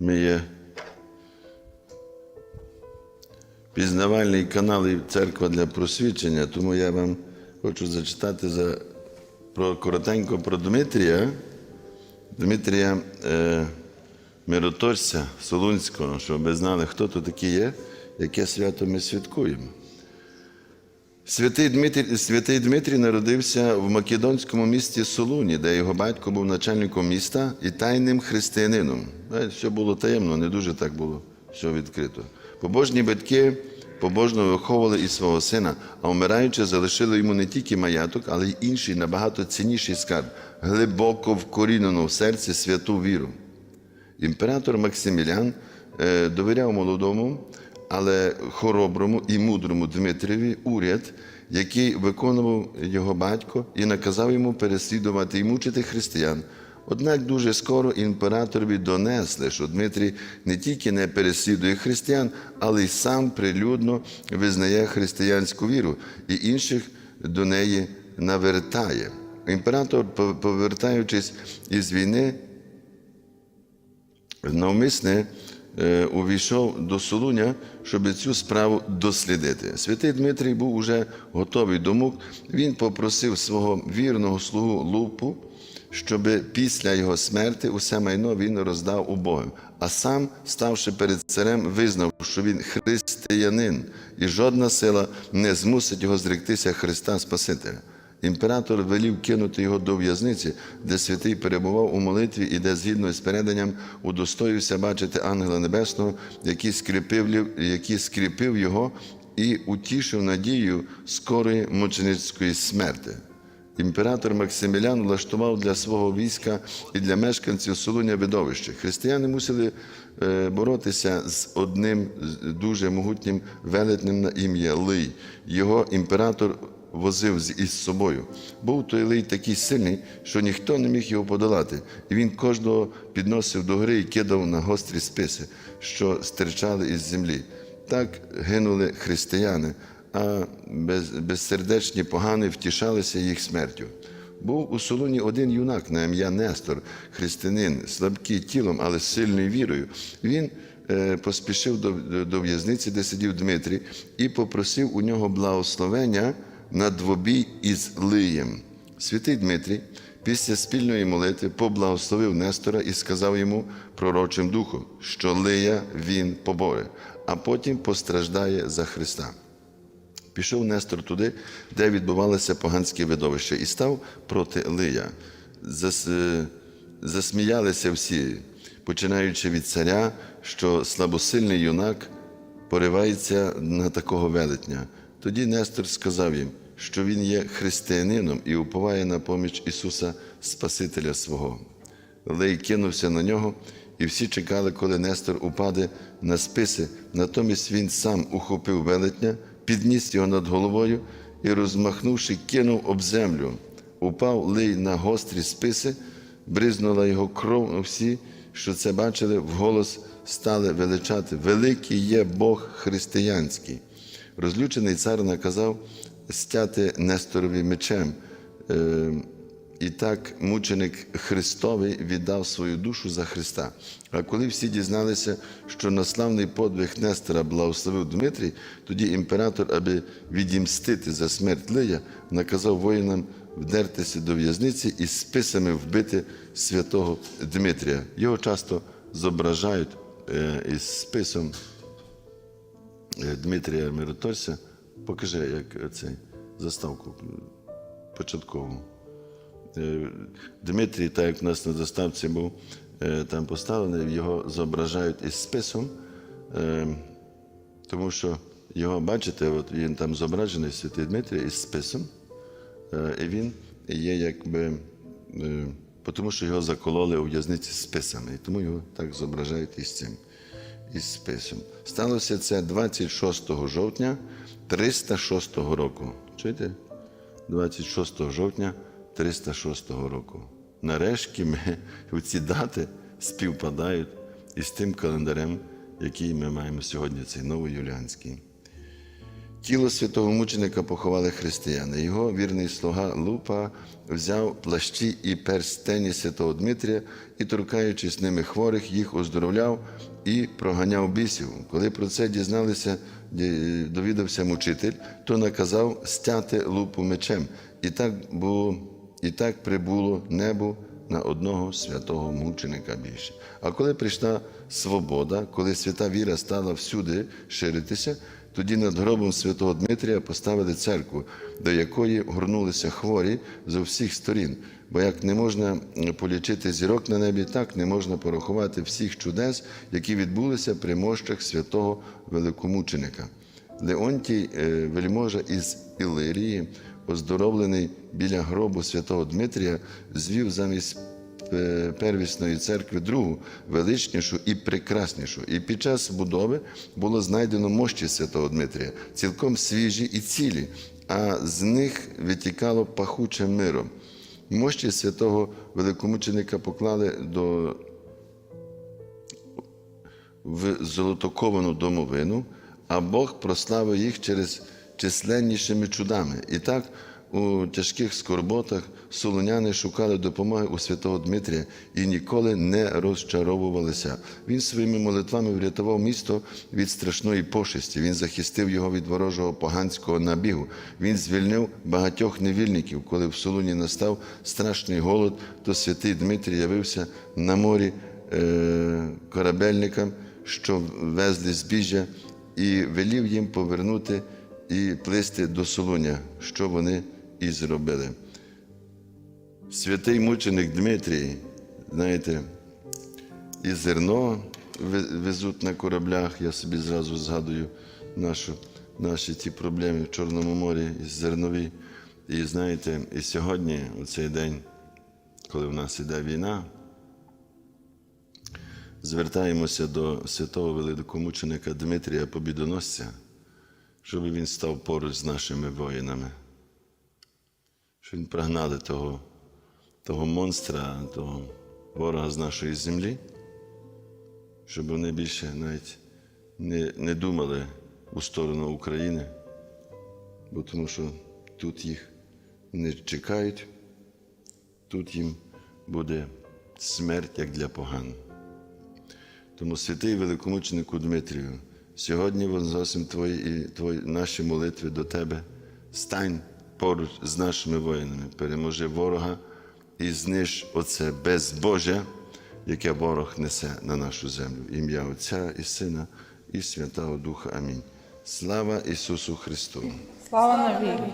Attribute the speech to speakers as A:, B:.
A: Є пізнавальний канал і церква для просвідчення, тому я вам хочу зачитати за, про, коротенько про Дмитрія. Дмитрія е, Мироточця Солунського, щоб ви знали, хто то такий є, яке свято ми святкуємо. Святий Дмитрій, Святий Дмитрій народився в македонському місті Солуні, де його батько був начальником міста і тайним християнином. Все було таємно, не дуже так було все відкрито. Побожні батьки побожно виховували і свого сина, а вмираючи, залишили йому не тільки маяток, але й інший набагато цінніший скарб, глибоко вкорінену в серці святу віру. Імператор Максимілян е, довіряв молодому, але хороброму і мудрому Дмитріві уряд, який виконував його батько і наказав йому переслідувати і мучити християн. Однак дуже скоро імператорові донесли, що Дмитрій не тільки не переслідує християн, але й сам прилюдно визнає християнську віру і інших до неї навертає. Імператор, повертаючись із війни, навмисне увійшов до Солуня, щоб цю справу дослідити. Святий Дмитрій був уже готовий до мук. Він попросив свого вірного слугу Лупу, щоб після його смерти усе майно він роздав убогим. А сам, ставши перед царем, визнав, що він християнин, і жодна сила не змусить його зректися Христа Спасителя. Імператор велів кинути його до в'язниці, де святий перебував у молитві і де, згідно з переданням, удостоївся бачити ангела Небесного, який скріпив, який скріпив його і утішив надію скорої мученицької смерти. Імператор Максимілян влаштував для свого війська і для мешканців Солуня видовище. Християни мусили е, боротися з одним дуже могутнім велетнем на ім'я Лий. Його імператор возив із собою. Був той лий такий сильний, що ніхто не міг його подолати. І він кожного підносив до гори і кидав на гострі списи, що стирчали із землі. Так гинули християни, а без, безсердечні погани втішалися їх смертю. Був у Солуні один юнак на ім'я Нестор, християнин, слабкий тілом, але сильною вірою. Він е, поспішив до, до, до в'язниці, де сидів Дмитрій, і попросив у нього благословення на двобій із Лиєм. Святий Дмитрій після спільної молитви поблагословив Нестора і сказав йому пророчим духом, що Лия він поборе, а потім постраждає за Христа. Пішов Нестор туди, де відбувалося поганське видовище, і став проти Лия. Зас... е, Засміялися всі, починаючи від царя, що слабосильний юнак поривається на такого велетня. Тоді Нестор сказав їм, що він є християнином і уповає на поміч Ісуса Спасителя свого. Лей кинувся на нього, і всі чекали, коли Нестор упаде на списи. Натомість він сам ухопив велетня, підніс його над головою і, розмахнувши, кинув об землю. Упав лей на гострі списи, бризнула його кров. Всі, що це бачили, вголос стали величати. Великий є Бог християнський. Розлючений цар наказав стяти Несторові мечем. Е, І так мученик Христовий віддав свою душу за Христа. А коли всі дізналися, що на славний подвиг Нестора благословив Дмитрій, тоді імператор, аби відімстити за смерть Лия, наказав воїнам вдертися до в'язниці і списами вбити святого Дмитрія. Його часто зображають е, із списом Дмитрія Мироторця. Покажи, як цей заставку початкову. Е, Дмитрій, так як у нас на заставці був е, там поставлений, його зображають із списом, е, тому що його, бачите, от він там зображений святий Дмитрій із списом, е, і він є якби, е, тому що його закололи у в'язниці з списами, і тому його так зображають із цим, із списом. Сталося це 26 жовтня 306 року. Чуєте? 26 жовтня 306 року. Нарешті ми ці дати співпадають із тим календарем, який ми маємо сьогодні, цей новий юліанський. Тіло святого мученика поховали християни. Його вірний слуга Лупа взяв плащі і перстені святого Дмитрія і, торкаючись ними хворих, їх оздоровляв і проганяв бісів. Коли про це дізналися, довідався мучитель, то наказав стяти лупу мечем. І так було, і так прибуло небо на одного святого мученика більше. А коли прийшла свобода, коли свята віра стала всюди ширитися, тоді над гробом святого Дмитрія поставили церкву, до якої горнулися хворі з усіх сторін. Бо як не можна полічити зірок на небі, так не можна порахувати всіх чудес, які відбулися при мощах святого великомученика. Леонтій е, вельможа із Ілирії, оздоровлений біля гробу святого Дмитрія, звів замість первісної церкви другу, величнішу і прекраснішу. І під час будови було знайдено мощі святого Дмитрія, цілком свіжі і цілі, а з них витікало пахуче миром. Мощі святого великомученика поклали до в золотоковану домовину, а Бог прославив їх через численнішими чудами. І так у тяжких скорботах солоняни шукали допомоги у святого Дмитрія і ніколи не розчаровувалися. Він своїми молитвами врятував місто від страшної пошесті. Він захистив його від ворожого поганського набігу. Він звільнив багатьох невільників. Коли в Солуні настав страшний голод, то святий Дмитрій явився на морі е, корабельникам, що везли збіжжя, і велів їм повернути і плисти до Солуня, що вони і зробили. Святий мученик Дмитрій, знаєте, і зерно везуть на кораблях. Я собі зразу згадую нашу, наші ті проблеми в Чорному морі із зернові. І знаєте, і сьогодні, у цей день, коли в нас іде війна, звертаємося до святого великомученика Дмитрія Побідоносця, щоб він став поруч з нашими воїнами, щоб прогнали того, того монстра, того ворога з нашої землі, щоб вони більше навіть не, не думали у сторону України, бо тому що тут їх не чекають, тут їм буде смерть як для поган. Тому святий великомученику Дмитрію, сьогодні возносимо твої, і твої, наші молитви до Тебе. Стань поруч з нашими воїнами, переможи ворога і зниж оце безбожжя, яке ворог несе на нашу землю. Ім'я Отця і Сина, і Святого Духа. Амінь. Слава Ісусу Христу!
B: Слава навіки!